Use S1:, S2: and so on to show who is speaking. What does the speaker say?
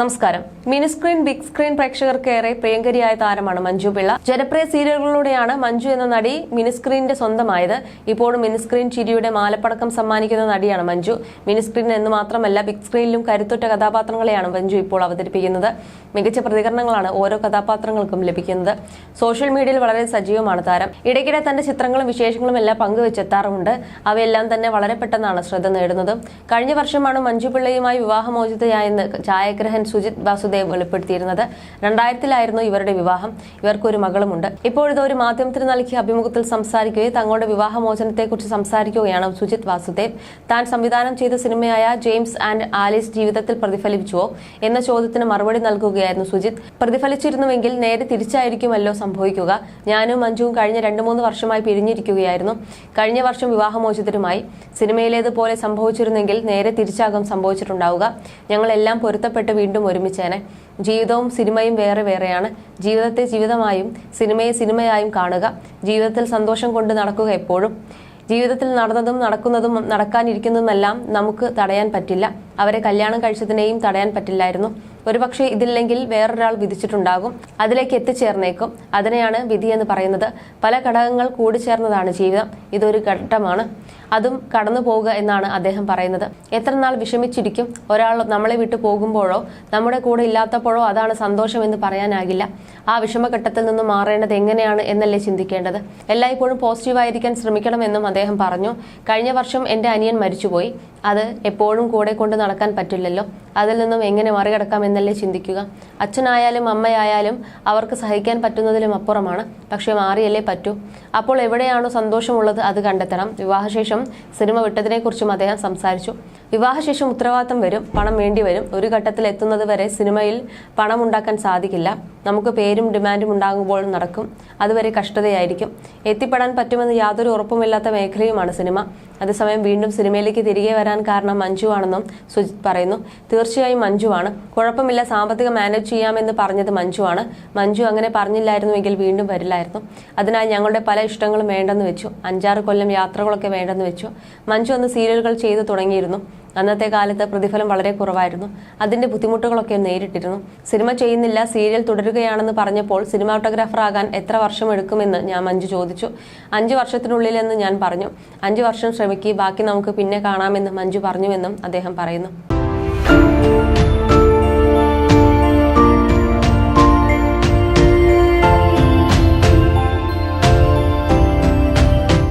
S1: നമസ്കാരം. Mini screen big screen പ്രേക്ഷകർക്കേറെ പ്രിയങ്കരിയായ താരമാണ് മഞ്ജു പിള്ള. ജനപ്രിയ സീരിയലുകളിലൂടെയാണ് മഞ്ജു എന്ന നടി മിനി സ്ക്രീനിന്റെ സ്വന്തമായത്. ഇപ്പോഴും മിനി സ്ക്രീൻ ചിരിയുടെ മാലപ്പടക്കം സമ്മാനിക്കുന്ന നടിയാണ് മഞ്ജു. മിനി സ്ക്രീൻ എന്ന് മാത്രമല്ല ബിഗ് സ്ക്രീനിലും കരുത്തുറ്റ കഥാപാത്രങ്ങളെയാണ് മഞ്ജു ഇപ്പോൾ അവതരിപ്പിക്കുന്നത്. മികച്ച പ്രതികരണങ്ങളാണ് ഓരോ കഥാപാത്രങ്ങൾക്കും ലഭിക്കുന്നത്. സോഷ്യൽ മീഡിയയിൽ വളരെ സജീവമാണ് താരം. ഇടയ്ക്കിടെ തന്റെ ചിത്രങ്ങളും വിശേഷങ്ങളും എല്ലാം പങ്കുവെച്ചെത്താറുമുണ്ട്. അവയെല്ലാം തന്നെ വളരെ പെട്ടെന്നാണ് ശ്രദ്ധ നേടുന്നത്. കഴിഞ്ഞ വർഷമാണ് മഞ്ജു പിള്ളയുമായി വിവാഹമോചിതയായെന്ന് ഛായാഗ്രഹൻ സുജിത് വാസുദേവ് വെളിപ്പെടുത്തിയിരുന്നത്. രണ്ടായിരത്തിലായിരുന്നു ഇവരുടെ വിവാഹം. ഇവർക്കൊരു മകളുമുണ്ട്. ഇപ്പോഴിത് ഒരു മാധ്യമത്തിന് നൽകിയ അഭിമുഖത്തിൽ സംസാരിക്കുകയും തങ്ങളുടെ വിവാഹമോചനത്തെക്കുറിച്ച് സംസാരിക്കുകയാണ് സുജിത് വാസുദേവ്. താൻ സംവിധാനം ചെയ്ത സിനിമയായ ജെയിംസ് ആൻഡ് ആലീസ് ജീവിതത്തിൽ പ്രതിഫലിച്ചുവോ എന്ന ചോദ്യത്തിന് മറുപടി നൽകുകയായിരുന്നു സുജിത്. പ്രതിഫലിച്ചിരുന്നുവെങ്കിൽ നേരെ തിരിച്ചായിരിക്കുമല്ലോ സംഭവിക്കുക. ഞാനും മഞ്ജുവും കഴിഞ്ഞ രണ്ടു മൂന്ന് വർഷമായി പിരിഞ്ഞിരിക്കുകയായിരുന്നു. കഴിഞ്ഞ വർഷം വിവാഹമോചിതരുമായി. സിനിമയിലേതുപോലെ സംഭവിച്ചിരുന്നെങ്കിൽ നേരെ തിരിച്ചാകും സംഭവിച്ചിട്ടുണ്ടാവുക. ഞങ്ങളെല്ലാം പൊരുത്തപ്പെട്ട് വീണ്ടും ഒരുമിച്ചേനെ. ജീവിതവും സിനിമയും വേറെ വേറെയാണ്. ജീവിതത്തെ ജീവിതമായും സിനിമയെ സിനിമയായും കാണുക. ജീവിതത്തിൽ സന്തോഷം കൊണ്ട് നടക്കുക എപ്പോഴും. ജീവിതത്തിൽ നടന്നതും നടക്കുന്നതും നടക്കാനിരിക്കുന്നതുമെല്ലാം നമുക്ക് തടയാൻ പറ്റില്ല. അവരെ കല്യാണം കഴിച്ചതിനെയും തടയാൻ പറ്റില്ലായിരുന്നു. ഒരുപക്ഷെ ഇതില്ലെങ്കിൽ വേറൊരാൾ വിധിച്ചിട്ടുണ്ടാകും. അതിലേക്ക് എത്തിച്ചേർന്നേക്കും. അതിനെയാണ് വിധി എന്ന് പറയുന്നത്. പല ഘടകങ്ങൾ കൂടിച്ചേർന്നതാണ് ജീവിതം. ഇതൊരു ഘട്ടമാണ്. അതും കടന്നു പോവുക എന്നാണ് അദ്ദേഹം പറയുന്നത്. എത്ര നാൾ വിഷമിച്ചിരിക്കും? ഒരാൾ നമ്മളെ വിട്ട് പോകുമ്പോഴോ നമ്മുടെ കൂടെ ഇല്ലാത്തപ്പോഴോ അതാണ് സന്തോഷം എന്ന് പറയാനാകില്ല. ആ വിഷമഘട്ടത്തിൽ നിന്ന് മാറേണ്ടത് എങ്ങനെയാണ് എന്നല്ലേ ചിന്തിക്കേണ്ടത്. എല്ലായ്പ്പോഴും പോസിറ്റീവായിരിക്കാൻ ശ്രമിക്കണമെന്നും അദ്ദേഹം പറഞ്ഞു. കഴിഞ്ഞ വർഷം എന്റെ അനിയൻ മരിച്ചുപോയി. അത് എപ്പോഴും കൂടെ കൊണ്ട് നടക്കാൻ പറ്റില്ലല്ലോ. അതിൽ നിന്നും എങ്ങനെ മറികടക്കാം എന്നല്ലേ ചിന്തിക്കുക? അച്ഛനായാലും അമ്മയായാലും അവർക്ക് സഹിക്കാൻ പറ്റുന്നതിലും അപ്പുറമാണ്. പക്ഷേ മാറിയല്ലേ പറ്റൂ. അപ്പോൾ എവിടെയാണോ സന്തോഷമുള്ളത് അത് കണ്ടെത്തണം. വിവാഹശേഷം സിനിമ വിട്ടതിനെക്കുറിച്ചും അദ്ദേഹം സംസാരിച്ചു. വിവാഹശേഷം ഉത്തരവാദിത്തം വരും പണം വേണ്ടി വരും ഒരു ഘട്ടത്തിൽ എത്തുന്നത് വരെ സിനിമയിൽ പണം ഉണ്ടാക്കാൻ സാധിക്കില്ല. നമുക്ക് പേരും ഡിമാൻഡും ഉണ്ടാകുമ്പോൾ നടക്കും. അതുവരെ കഷ്ടതയായിരിക്കും. എത്തിപ്പെടാൻ പറ്റുമെന്ന് യാതൊരു ഉറപ്പുമില്ലാത്ത മേഖലയുമാണ് സിനിമ. അതേസമയം വീണ്ടും സിനിമയിലേക്ക് തിരികെ വരാൻ കാരണം മഞ്ജു ആണെന്നും സുജിത് പറയുന്നു. തീർച്ചയായും മഞ്ജുവാണ് കുഴപ്പമില്ല സാമ്പത്തിക മാനേജ് ചെയ്യാമെന്ന് പറഞ്ഞത് മഞ്ജുവാണ് മഞ്ജു അങ്ങനെ പറഞ്ഞില്ലായിരുന്നുവെങ്കിൽ വീണ്ടും വരില്ലായിരുന്നു. അതിനാൽ ഞങ്ങളുടെ പല ഇഷ്ടങ്ങളും വേണ്ടെന്ന് വെച്ചു. അഞ്ചാറ് കൊല്ലം യാത്രകളൊക്കെ വേണ്ടെന്ന് വെച്ചു. മഞ്ജു അന്ന് സീരിയലുകൾ ചെയ്തു തുടങ്ങിയിരുന്നു. അന്നത്തെ കാലത്ത് പ്രതിഫലം വളരെ കുറവായിരുന്നു. അതിന്റെ ബുദ്ധിമുട്ടുകളൊക്കെ നേരിട്ടിരുന്നു. സിനിമ ചെയ്യുന്നില്ല സീരിയൽ തുടരുകയാണെന്ന് പറഞ്ഞപ്പോൾ സിനിമാട്ടോഗ്രാഫർ ആകാൻ എത്ര വർഷം എടുക്കുമെന്ന് ഞാൻ മഞ്ജു ചോദിച്ചു. അഞ്ചു വർഷത്തിനുള്ളിലെന്ന് ഞാൻ പറഞ്ഞു. അഞ്ച് വർഷം ശ്രമിക്കുക ബാക്കി നമുക്ക് പിന്നെ കാണാമെന്ന് മഞ്ജു പറഞ്ഞുവെന്നും അദ്ദേഹം പറയുന്നു.